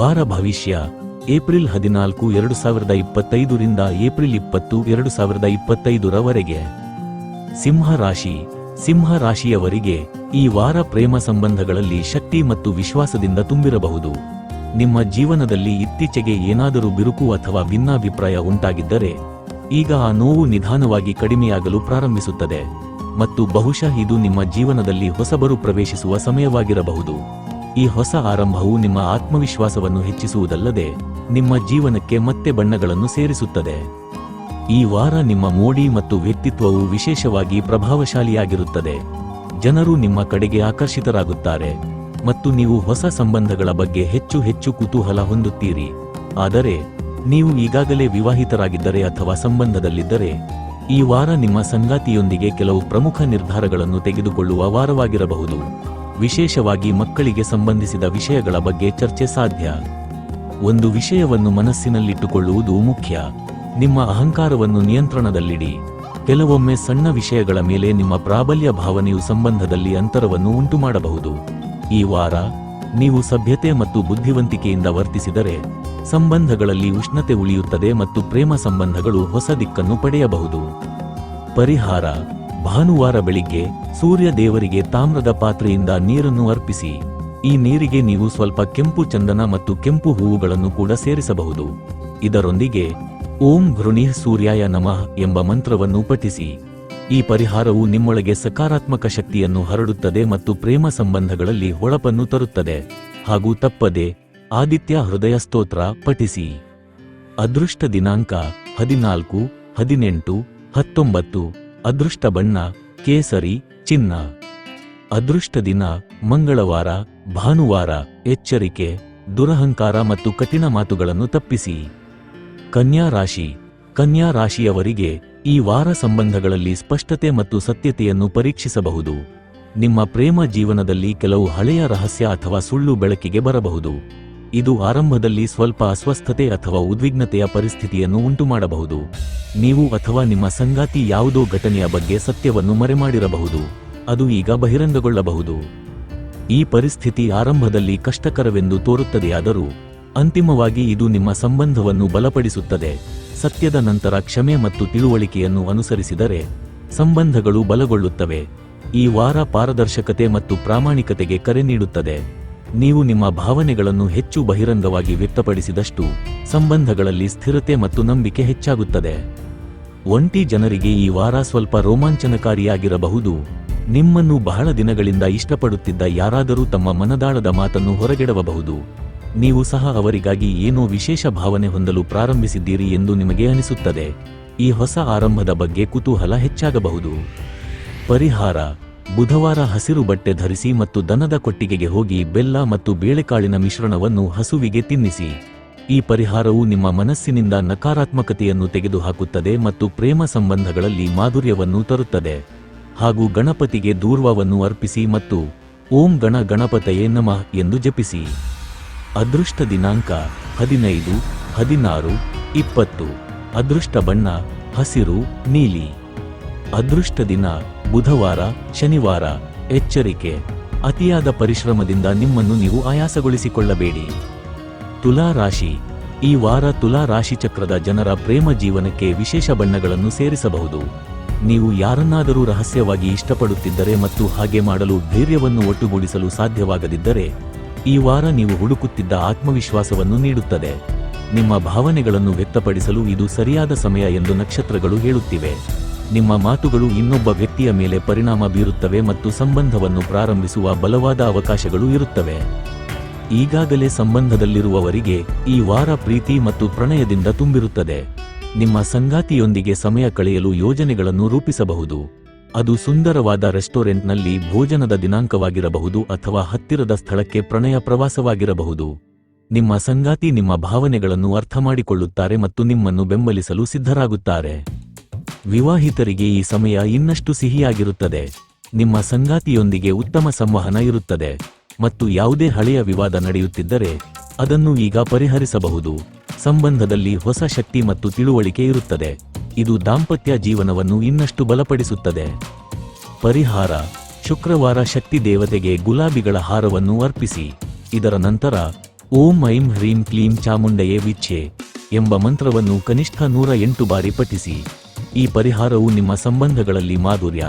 ವಾರ ಭವಿಷ್ಯ. ಏಪ್ರಿಲ್ ಹದಿನಾಲ್ಕು ಎರಡು ಸಾವಿರದ ಇಪ್ಪತ್ತೈದರಿಂದ ಏಪ್ರಿಲ್ ಇಪ್ಪತ್ತು ಎರಡು ಸಾವಿರದ ಇಪ್ಪತ್ತೈದರವರೆಗೆ ಸಿಂಹ ರಾಶಿ. ಸಿಂಹ ರಾಶಿಯವರಿಗೆ ಈ ವಾರ ಪ್ರೇಮ ಸಂಬಂಧಗಳಲ್ಲಿ ಶಕ್ತಿ ಮತ್ತು ವಿಶ್ವಾಸದಿಂದ ತುಂಬಿರಬಹುದು. ನಿಮ್ಮ ಜೀವನದಲ್ಲಿ ಇತ್ತೀಚೆಗೆ ಏನಾದರೂ ಬಿರುಕು ಅಥವಾ ಭಿನ್ನಾಭಿಪ್ರಾಯ ಉಂಟಾಗಿದ್ದರೆ, ಈಗ ಆ ನೋವು ನಿಧಾನವಾಗಿ ಕಡಿಮೆಯಾಗಲು ಪ್ರಾರಂಭಿಸುತ್ತದೆ. ಮತ್ತು ಬಹುಶಃ ಇದು ನಿಮ್ಮ ಜೀವನದಲ್ಲಿ ಹೊಸಬರು ಪ್ರವೇಶಿಸುವ ಸಮಯವಾಗಿರಬಹುದು. ಈ ಹೊಸ ಆರಂಭವು ನಿಮ್ಮ ಆತ್ಮವಿಶ್ವಾಸವನ್ನು ಹೆಚ್ಚಿಸುವುದಲ್ಲದೆ ನಿಮ್ಮ ಜೀವನಕ್ಕೆ ಮತ್ತೆ ಬಣ್ಣಗಳನ್ನು ಸೇರಿಸುತ್ತದೆ. ಈ ವಾರ ನಿಮ್ಮ ಮೋಡಿ ಮತ್ತು ವ್ಯಕ್ತಿತ್ವವು ವಿಶೇಷವಾಗಿ ಪ್ರಭಾವಶಾಲಿಯಾಗಿರುತ್ತದೆ. ಜನರು ನಿಮ್ಮ ಕಡೆಗೆ ಆಕರ್ಷಿತರಾಗುತ್ತಾರೆ ಮತ್ತು ನೀವು ಹೊಸ ಸಂಬಂಧಗಳ ಬಗ್ಗೆ ಹೆಚ್ಚು ಹೆಚ್ಚು ಕುತೂಹಲ ಹೊಂದುತ್ತೀರಿ. ಆದರೆ, ನೀವು ಈಗಾಗಲೇ ವಿವಾಹಿತರಾಗಿದ್ದರೆ ಅಥವಾ ಸಂಬಂಧದಲ್ಲಿದ್ದರೆ, ಈ ವಾರ ನಿಮ್ಮ ಸಂಗಾತಿಯೊಂದಿಗೆ ಕೆಲವು ಪ್ರಮುಖ ನಿರ್ಧಾರಗಳನ್ನು ತೆಗೆದುಕೊಳ್ಳುವ ವಾರವಾಗಿರಬಹುದು. ವಿಶೇಷವಾಗಿ ಮಕ್ಕಳಿಗೆ ಸಂಬಂಧಿಸಿದ ವಿಷಯಗಳ ಬಗ್ಗೆ ಚರ್ಚೆ ಸಾಧ್ಯ. ಒಂದು ವಿಷಯವನ್ನು ಮನಸ್ಸಿನಲ್ಲಿಟ್ಟುಕೊಳ್ಳುವುದು ಮುಖ್ಯ. ನಿಮ್ಮ ಅಹಂಕಾರವನ್ನು ನಿಯಂತ್ರಣದಲ್ಲಿಡಿ. ಕೆಲವೊಮ್ಮೆ ಸಣ್ಣ ವಿಷಯಗಳ ಮೇಲೆ ನಿಮ್ಮ ಪ್ರಾಬಲ್ಯ ಭಾವನೆಯು ಸಂಬಂಧದಲ್ಲಿ ಅಂತರವನ್ನು ಉಂಟುಮಾಡಬಹುದು. ಈ ವಾರ, ನೀವು ಸಭ್ಯತೆ ಮತ್ತು ಬುದ್ಧಿವಂತಿಕೆಯಿಂದ ವರ್ತಿಸಿದರೆ, ಸಂಬಂಧಗಳಲ್ಲಿ ಉಷ್ಣತೆ ಉಳಿಯುತ್ತದೆ ಮತ್ತು ಪ್ರೇಮ ಸಂಬಂಧಗಳು ಹೊಸ ದಿಕ್ಕನ್ನು ಪಡೆಯಬಹುದು. ಪರಿಹಾರ ಭಾನುವಾರ ಬೆಳಿಗ್ಗೆ ಸೂರ್ಯ ದೇವರಿಗೆ ತಾಮ್ರದ ಪಾತ್ರೆಯಿಂದ ನೀರನ್ನು ಅರ್ಪಿಸಿ, ಈ ನೀರಿಗೆ ನೀವು ಸ್ವಲ್ಪ ಕೆಂಪು ಚಂದನ ಮತ್ತು ಕೆಂಪು ಹೂವುಗಳನ್ನು ಕೂಡ ಸೇರಿಸಬಹುದು. ಇದರೊಂದಿಗೆ, ಓಂ ಭೃಣಿಃ ಸೂರ್ಯಾಯ ನಮಃ ಎಂಬ ಮಂತ್ರವನ್ನು ಪಠಿಸಿ, ಈ ಪರಿಹಾರವು ನಿಮ್ಮೊಳಗೆ ಸಕಾರಾತ್ಮಕ ಶಕ್ತಿಯನ್ನು ಹರಡುತ್ತದೆ ಮತ್ತು ಪ್ರೇಮ ಸಂಬಂಧಗಳಲ್ಲಿ ಹೊಳಪನ್ನು ತರುತ್ತದೆ. ಹಾಗೂ ತಪ್ಪದೆ, ಆದಿತ್ಯ ಹೃದಯ ಸ್ತೋತ್ರ ಪಠಿಸಿ. ಅದೃಷ್ಟ ದಿನಾಂಕ ಹದಿನಾಲ್ಕು, ಹದಿನೆಂಟು, ಹತ್ತೊಂಬತ್ತು ಅದೃಷ್ಟ ಬಣ್ಣ, ಕೇಸರಿ, ಚಿನ್ನ. ಅದೃಷ್ಟ ದಿನ, ಮಂಗಳವಾರ, ಭಾನುವಾರ, ಎಚ್ಚರಿಕೆ, ದುರಹಂಕಾರ ಮತ್ತು ಕಠಿಣ ಮಾತುಗಳನ್ನು ತಪ್ಪಿಸಿ. ಕನ್ಯಾ ರಾಶಿ, ಕನ್ಯಾ ರಾಶಿಯವರಿಗೆ ಈ ವಾರ ಸಂಬಂಧಗಳಲ್ಲಿ ಸ್ಪಷ್ಟತೆ ಮತ್ತು ಸತ್ಯತೆಯನ್ನು ಪರೀಕ್ಷಿಸಬಹುದು. ನಿಮ್ಮ ಪ್ರೇಮ ಜೀವನದಲ್ಲಿ ಕೆಲವು ಹಳೆಯ ರಹಸ್ಯ ಅಥವಾ ಸುಳ್ಳು ಬೆಳಕಿಗೆ ಬರಬಹುದು. ಇದು ಆರಂಭದಲ್ಲಿ ಸ್ವಲ್ಪ ಅಸ್ವಸ್ಥತೆ ಅಥವಾ ಉದ್ವಿಗ್ನತೆಯ ಪರಿಸ್ಥಿತಿಯನ್ನು ಉಂಟುಮಾಡಬಹುದು. ನೀವು ಅಥವಾ ನಿಮ್ಮ ಸಂಗಾತಿ ಯಾವುದೋ ಘಟನೆಯ ಬಗ್ಗೆ ಸತ್ಯವನ್ನು ಮರೆಮಾಡಿರಬಹುದು. ಅದು ಈಗ ಬಹಿರಂಗಗೊಳ್ಳಬಹುದು. ಈ ಪರಿಸ್ಥಿತಿ ಆರಂಭದಲ್ಲಿ ಕಷ್ಟಕರವೆಂದು ತೋರುತ್ತದೆಯಾದರೂ, ಅಂತಿಮವಾಗಿ ಇದು ನಿಮ್ಮ ಸಂಬಂಧವನ್ನು ಬಲಪಡಿಸುತ್ತದೆ. ಸತ್ಯದ ನಂತರ ಕ್ಷಮೆ ಮತ್ತು ತಿಳುವಳಿಕೆಯನ್ನು ಅನುಸರಿಸಿದರೆ, ಸಂಬಂಧಗಳು ಬಲಗೊಳ್ಳುತ್ತವೆ. ಈ ವಾರ ಪಾರದರ್ಶಕತೆ ಮತ್ತು ಪ್ರಾಮಾಣಿಕತೆಗೆ ಕರೆ ನೀಡುತ್ತದೆ. ನೀವು ನಿಮ್ಮ ಭಾವನೆಗಳನ್ನು ಹೆಚ್ಚು ಬಹಿರಂಗವಾಗಿ ವ್ಯಕ್ತಪಡಿಸಿದಷ್ಟು ಸಂಬಂಧಗಳಲ್ಲಿ ಸ್ಥಿರತೆ ಮತ್ತು ನಂಬಿಕೆ ಹೆಚ್ಚಾಗುತ್ತದೆ. ಒಂಟಿ ಜನರಿಗೆ ಈ ವಾರ ಸ್ವಲ್ಪ ರೋಮಾಂಚನಕಾರಿಯಾಗಿರಬಹುದು. ನಿಮ್ಮನ್ನು ಬಹಳ ದಿನಗಳಿಂದ ಇಷ್ಟಪಡುತ್ತಿದ್ದ ಯಾರಾದರೂ ತಮ್ಮ ಮನದಾಳದ ಮಾತನ್ನು ಹೊರಗೆಡವಬಹುದು. ನೀವು ಸಹ ಅವರಿಗಾಗಿ ಏನೋ ವಿಶೇಷ ಭಾವನೆ ಹೊಂದಲು ಪ್ರಾರಂಭಿಸಿದ್ದೀರಿ ಎಂದು ನಿಮಗೆ ಅನಿಸುತ್ತದೆ. ಈ ಹೊಸ ಆರಂಭದ ಬಗ್ಗೆ ಕುತೂಹಲ ಹೆಚ್ಚಾಗಬಹುದು. ಪರಿಹಾರ. ಬುಧವಾರ ಹಸಿರು ಬಟ್ಟೆ ಧರಿಸಿ ಮತ್ತು ದನದ ಕೊಟ್ಟಿಗೆಗೆ ಹೋಗಿ ಬೆಲ್ಲ ಮತ್ತು ಬೇಳೆಕಾಳಿನ ಮಿಶ್ರಣವನ್ನು ಹಸುವಿಗೆ ತಿನ್ನಿಸಿ. ಈ ಪರಿಹಾರವು ನಿಮ್ಮ ಮನಸ್ಸಿನಿಂದ ನಕಾರಾತ್ಮಕತೆಯನ್ನು ತೆಗೆದುಹಾಕುತ್ತದೆ ಮತ್ತು ಪ್ರೇಮ ಸಂಬಂಧಗಳಲ್ಲಿ ಮಾಧುರ್ಯವನ್ನು ತರುತ್ತದೆ. ಹಾಗೂ ಗಣಪತಿಗೆ ದೂರ್ವವನ್ನು ಅರ್ಪಿಸಿ ಮತ್ತು ಓಂ ಗಣ ಗಣಪತಯೇ ನಮಃ ಎಂದು ಜಪಿಸಿ. ಅದೃಷ್ಟ ದಿನಾಂಕ ಹದಿನೈದು, ಹದಿನಾರು, ಇಪ್ಪತ್ತು. ಅದೃಷ್ಟ ಬಣ್ಣ, ಹಸಿರು, ನೀಲಿ. ಅದೃಷ್ಟ ದಿನ ಬುಧವಾರ, ಶನಿವಾರ, ಎಚ್ಚರಿಕೆ, ಅತಿಯಾದ ಪರಿಶ್ರಮದಿಂದ ನಿಮ್ಮನ್ನು ನೀವು ಆಯಾಸಗೊಳಿಸಿಕೊಳ್ಳಬೇಡಿ. ತುಲಾ ರಾಶಿ. ಈ ವಾರ ತುಲಾ ರಾಶಿ ಚಕ್ರದ ಜನರ ಪ್ರೇಮ ಜೀವನಕ್ಕೆ ವಿಶೇಷ ಬಣ್ಣಗಳನ್ನು ಸೇರಿಸಬಹುದು. ನೀವು ಯಾರನ್ನಾದರೂ ರಹಸ್ಯವಾಗಿ ಇಷ್ಟಪಡುತ್ತಿದ್ದರೆ ಮತ್ತು ಹಾಗೆ ಮಾಡಲು ಧೈರ್ಯವನ್ನು ಒಟ್ಟುಗೂಡಿಸಲು ಸಾಧ್ಯವಾಗದಿದ್ದರೆ, ಈ ವಾರ ನೀವು ಹುಡುಕುತ್ತಿದ್ದ ಆತ್ಮವಿಶ್ವಾಸವನ್ನು ನೀಡುತ್ತದೆ. ನಿಮ್ಮ ಭಾವನೆಗಳನ್ನು ವ್ಯಕ್ತಪಡಿಸಲು ಇದು ಸರಿಯಾದ ಸಮಯ ಎಂದು ನಕ್ಷತ್ರಗಳು ಹೇಳುತ್ತಿವೆ. ನಿಮ್ಮ ಮಾತುಗಳು ಇನ್ನೊಬ್ಬ ವ್ಯಕ್ತಿಯ ಮೇಲೆ ಪರಿಣಾಮ ಬೀರುತ್ತವೆ ಮತ್ತು ಸಂಬಂಧವನ್ನು ಪ್ರಾರಂಭಿಸುವ ಬಲವಾದ ಅವಕಾಶಗಳು ಇರುತ್ತವೆ. ಈಗಾಗಲೇ ಸಂಬಂಧದಲ್ಲಿರುವವರಿಗೆ ಈ ವಾರ ಪ್ರೀತಿ ಮತ್ತು ಪ್ರಣಯದಿಂದ ತುಂಬಿರುತ್ತದೆ. ನಿಮ್ಮ ಸಂಗಾತಿಯೊಂದಿಗೆ ಸಮಯ ಕಳೆಯಲು ಯೋಜನೆಗಳನ್ನು ರೂಪಿಸಬಹುದು. ಅದು ಸುಂದರವಾದ ರೆಸ್ಟೋರೆಂಟ್ನಲ್ಲಿ ಭೋಜನದ ದಿನಾಂಕವಾಗಿರಬಹುದು ಅಥವಾ ಹತ್ತಿರದ ಸ್ಥಳಕ್ಕೆ ಪ್ರಣಯ ಪ್ರವಾಸವಾಗಿರಬಹುದು. ನಿಮ್ಮ ಸಂಗಾತಿ ನಿಮ್ಮ ಭಾವನೆಗಳನ್ನು ಅರ್ಥಮಾಡಿಕೊಳ್ಳುತ್ತಾರೆ ಮತ್ತು ನಿಮ್ಮನ್ನು ಬೆಂಬಲಿಸಲು ಸಿದ್ಧರಾಗುತ್ತಾರೆ. ವಿವಾಹಿತರಿಗೆ ಈ ಸಮಯ ಇನ್ನಷ್ಟು ಸಿಹಿಯಾಗಿರುತ್ತದೆ. ನಿಮ್ಮ ಸಂಗಾತಿಯೊಂದಿಗೆ ಉತ್ತಮ ಸಂವಹನ ಇರುತ್ತದೆ. ಮತ್ತು ಯಾವುದೇ ಹಳೆಯ ವಿವಾದ ನಡೆಯುತ್ತಿದ್ದರೆ, ಅದನ್ನು ಈಗ ಪರಿಹರಿಸಬಹುದು. ಸಂಬಂಧದಲ್ಲಿ ಹೊಸ ಶಕ್ತಿ ಮತ್ತು ತಿಳುವಳಿಕೆ ಇರುತ್ತದೆ. ಇದು ದಾಂಪತ್ಯ ಜೀವನವನ್ನು ಇನ್ನಷ್ಟು ಬಲಪಡಿಸುತ್ತದೆ. ಪರಿಹಾರ. ಶುಕ್ರವಾರ ಶಕ್ತಿ ದೇವತೆಗೆ ಗುಲಾಬಿಗಳ ಹಾರವನ್ನು ಅರ್ಪಿಸಿ. ಇದರ ನಂತರ, ಓಂ ಐಂ ಹ್ರೀಂ ಕ್ಲೀಂ ಚಾಮುಂಡಯೇ ವಿಚ್ಛೆ ಎಂಬ ಮಂತ್ರವನ್ನು ಕನಿಷ್ಠ ನೂರ ಎಂಟು ಬಾರಿ ಪಠಿಸಿ. ಈ ಪರಿಹಾರವು ನಿಮ್ಮ ಸಂಬಂಧಗಳಲ್ಲಿ ಮಾಧುರ್ಯ,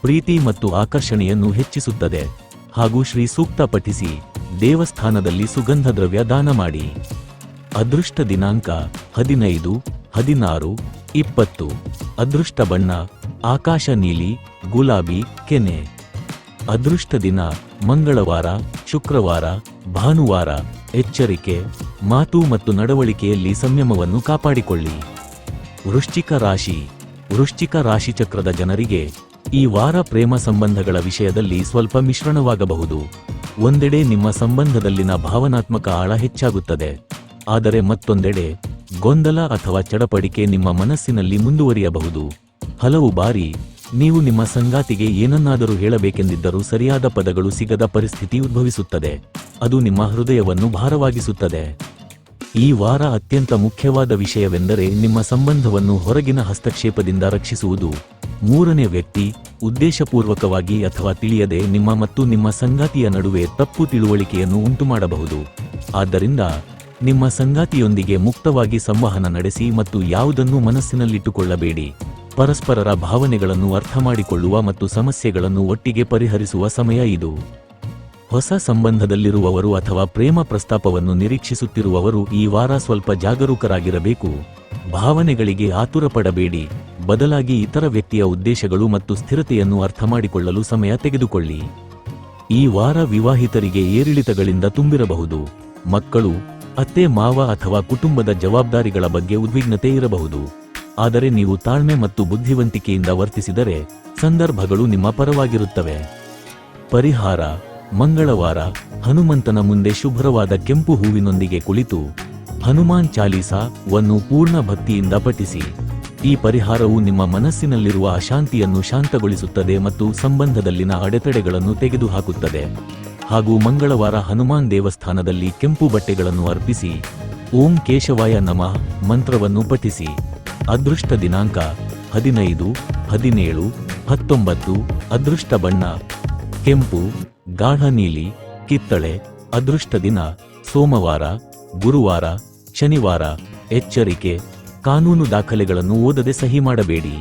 ಪ್ರೀತಿ ಮತ್ತು ಆಕರ್ಷಣೆಯನ್ನು ಹೆಚ್ಚಿಸುತ್ತದೆ. ಹಾಗೂ ಶ್ರೀ ಸೂಕ್ತ ಪಠಿಸಿ, ದೇವಸ್ಥಾನದಲ್ಲಿ ಸುಗಂಧ ದ್ರವ್ಯ ದಾನ ಮಾಡಿ. ಅದೃಷ್ಟ ದಿನಾಂಕ ಹದಿನೈದು, ಹದಿನಾರು, ಇಪ್ಪತ್ತು. ಅದೃಷ್ಟ ಬಣ್ಣ, ಆಕಾಶ ನೀಲಿ, ಗುಲಾಬಿ, ಕೆನೆ. ಅದೃಷ್ಟ ದಿನ ಮಂಗಳವಾರ, ಶುಕ್ರವಾರ, ಭಾನುವಾರ. ಎಚ್ಚರಿಕೆ, ಮಾತು ಮತ್ತು ನಡವಳಿಕೆಯಲ್ಲಿ ಸಂಯಮವನ್ನು ಕಾಪಾಡಿಕೊಳ್ಳಿ. ವೃಶ್ಚಿಕ ರಾಶಿ ವೃಶ್ಚಿಕ ರಾಶಿಚಕ್ರದ ಜನರಿಗೆ ಈ ವಾರ ಪ್ರೇಮ ಸಂಬಂಧಗಳ ವಿಷಯದಲ್ಲಿ ಸ್ವಲ್ಪ ಮಿಶ್ರಣವಾಗಬಹುದು. ಒಂದೆಡೆ ನಿಮ್ಮ ಸಂಬಂಧದಲ್ಲಿನ ಭಾವನಾತ್ಮಕ ಆಳ ಹೆಚ್ಚಾಗುತ್ತದೆ. ಆದರೆ ಮತ್ತೊಂದೆಡೆ ಗೊಂದಲ ಅಥವಾ ಚಡಪಡಿಕೆ ನಿಮ್ಮ ಮನಸ್ಸಿನಲ್ಲಿ ಮುಂದುವರಿಯಬಹುದು. ಹಲವು ಬಾರಿ ನೀವು ನಿಮ್ಮ ಸಂಗಾತಿಗೆ ಏನನ್ನಾದರೂ ಹೇಳಬೇಕೆಂದಿದ್ದರೂ ಸರಿಯಾದ ಪದಗಳು ಸಿಗದ ಪರಿಸ್ಥಿತಿ ಉದ್ಭವಿಸುತ್ತದೆ. ಅದು ನಿಮ್ಮ ಹೃದಯವನ್ನು ಭಾರವಾಗಿಸುತ್ತದೆ. ಈ ವಾರ ಅತ್ಯಂತ ಮುಖ್ಯವಾದ ವಿಷಯವೆಂದರೆ ನಿಮ್ಮ ಸಂಬಂಧವನ್ನು ಹೊರಗಿನ ಹಸ್ತಕ್ಷೇಪದಿಂದ ರಕ್ಷಿಸುವುದು. ಮೂರನೇ ವ್ಯಕ್ತಿ, ಉದ್ದೇಶಪೂರ್ವಕವಾಗಿ ಅಥವಾ ತಿಳಿಯದೆ ನಿಮ್ಮ ಮತ್ತು ನಿಮ್ಮ ಸಂಗಾತಿಯ ನಡುವೆ ತಪ್ಪು ತಿಳುವಳಿಕೆಯನ್ನು ಉಂಟುಮಾಡಬಹುದು. ಆದ್ದರಿಂದ, ನಿಮ್ಮ ಸಂಗಾತಿಯೊಂದಿಗೆ ಮುಕ್ತವಾಗಿ ಸಂವಹನ ನಡೆಸಿ ಮತ್ತು ಯಾವುದನ್ನೂ ಮನಸ್ಸಿನಲ್ಲಿಟ್ಟುಕೊಳ್ಳಬೇಡಿ. ಪರಸ್ಪರರ ಭಾವನೆಗಳನ್ನು ಅರ್ಥಮಾಡಿಕೊಳ್ಳುವ ಮತ್ತು ಸಮಸ್ಯೆಗಳನ್ನು ಒಟ್ಟಿಗೆ ಪರಿಹರಿಸುವ ಸಮಯ ಇದು. ಹೊಸ ಸಂಬಂಧದಲ್ಲಿರುವವರು ಅಥವಾ ಪ್ರೇಮ ಪ್ರಸ್ತಾಪವನ್ನು ನಿರೀಕ್ಷಿಸುತ್ತಿರುವವರು ಈ ವಾರ ಸ್ವಲ್ಪ ಜಾಗರೂಕರಾಗಿರಬೇಕು. ಭಾವನೆಗಳಿಗೆ ಆತುರಪಡಬೇಡಿ ಬದಲಾಗಿ ಇತರ ವ್ಯಕ್ತಿಯ ಉದ್ದೇಶಗಳು ಮತ್ತು ಸ್ಥಿರತೆಯನ್ನು ಅರ್ಥಮಾಡಿಕೊಳ್ಳಲು ಸಮಯ ತೆಗೆದುಕೊಳ್ಳಿ. ಈ ವಾರ ವಿವಾಹಿತರಿಗೆ ಏರಿಳಿತಗಳಿಂದ ತುಂಬಿರಬಹುದು. ಮಕ್ಕಳು, ಅತ್ತೆ, ಮಾವ ಅಥವಾ ಕುಟುಂಬದ ಜವಾಬ್ದಾರಿಗಳ ಬಗ್ಗೆ ಉದ್ವಿಗ್ನತೆ ಇರಬಹುದು. ಆದರೆ ನೀವು ತಾಳ್ಮೆ ಮತ್ತು ಬುದ್ಧಿವಂತಿಕೆಯಿಂದ ವರ್ತಿಸಿದರೆ ಸಂದರ್ಭಗಳು ನಿಮ್ಮ ಪರವಾಗಿರುತ್ತವೆ. ಪರಿಹಾರ. ಮಂಗಳವಾರ ಹನುಮಂತನ ಮುಂದೆ ಶುಭ್ರವಾದ ಕೆಂಪು ಹೂವಿನೊಂದಿಗೆ ಕುಳಿತು ಹನುಮಾನ್ ಚಾಲೀಸಾ ವನ್ನು ಪೂರ್ಣ ಭಕ್ತಿಯಿಂದ ಪಠಿಸಿ. ಈ ಪರಿಹಾರವು ನಿಮ್ಮ ಮನಸ್ಸಿನಲ್ಲಿರುವ ಅಶಾಂತಿಯನ್ನು ಶಾಂತಗೊಳಿಸುತ್ತದೆ ಮತ್ತು ಸಂಬಂಧದಲ್ಲಿನ ಅಡೆತಡೆಗಳನ್ನು ತೆಗೆದುಹಾಕುತ್ತದೆ. ಹಾಗೂ ಮಂಗಳವಾರ ಹನುಮಾನ್ ದೇವಸ್ಥಾನದಲ್ಲಿ ಕೆಂಪು ಬಟ್ಟೆಗಳನ್ನು ಅರ್ಪಿಸಿ. ಓಂ ಕೇಶವಾಯ ನಮಃ ಮಂತ್ರವನ್ನು ಪಠಿಸಿ. ಅದೃಷ್ಟ ದಿನಾಂಕ ಹದಿನೈದು, ಹದಿನೇಳು, ಹತ್ತೊಂಬತ್ತು, ಅದೃಷ್ಟ ಬಣ್ಣ. ಕೆಂಪು ಗಾಢ ನೀಲಿ ಕಿತ್ತಳೆ ಅದೃಷ್ಟ ದಿನ ಸೋಮವಾರ ಗುರುವಾರ ಶನಿವಾರ ಎಚ್ಚರಿಕೆ ಕಾನೂನು ದಾಖಲೆಗಳನ್ನು ಓದದೆ ಸಹಿ ಮಾಡಬೇಡಿ.